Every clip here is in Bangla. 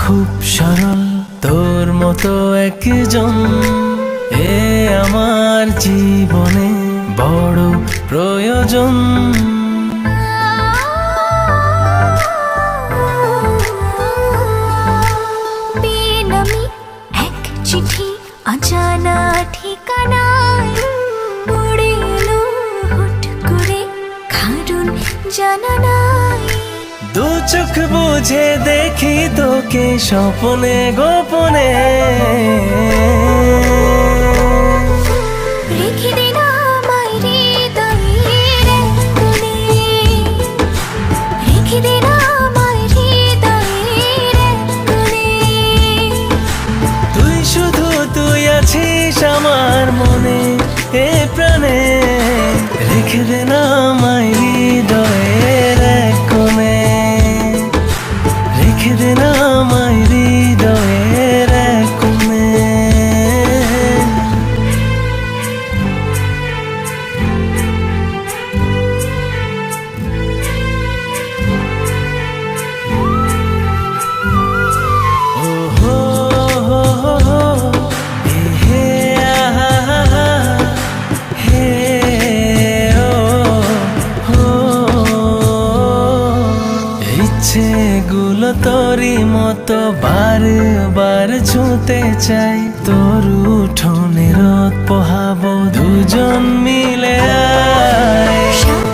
খুব সরল, তোর মতো একজন। এ আমার জীবনে বড় প্রয়োজন। চিঠি, অজানা ঠিকানায় উড়ে এলো করে, কারণ জানা নাই। দু চোখ বুঝে দেখি তোকে স্বপনে গোপনে। তুই শুধু তুই আছিস আমার মনে এ প্রাণে। তোরই মতো বারবার ছুঁতে চাই। তোর উঠোনে রোদ পোহাবো দুজন মিলে আয়।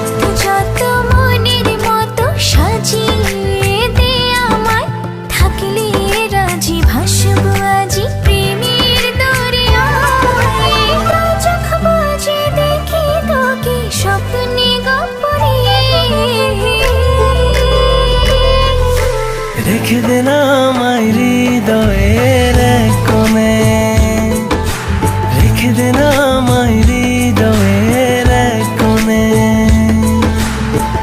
রেখে না আমায় হৃদয়ের কোণে। রেখে না আমায় হৃদয়ের কোণে।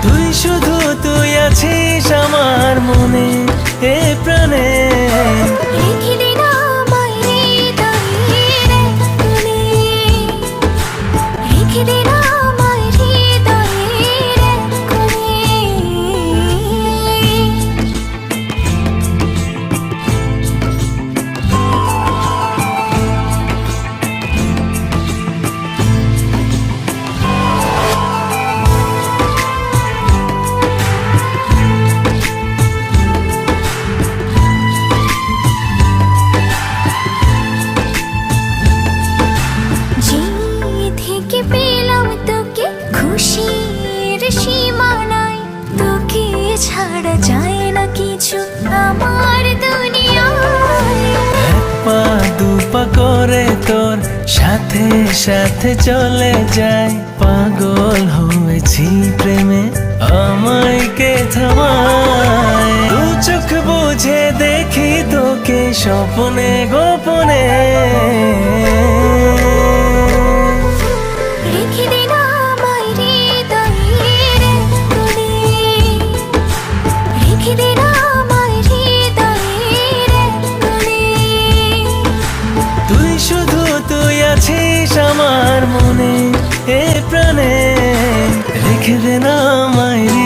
তুই শুধু তুই আছিস আমার মনে, এ প্রাণে ছাড়া যায় না কিছু আমার পা, দু করে তোর সাথে সাথে চলে যায়। পাগল হয়েছি প্রেমে, আমায় কে থামায়? চোখ বুঝে দেখি তোকে স্বপ্নে, গোপনে। প্রাণে রেখে দে না মায়ের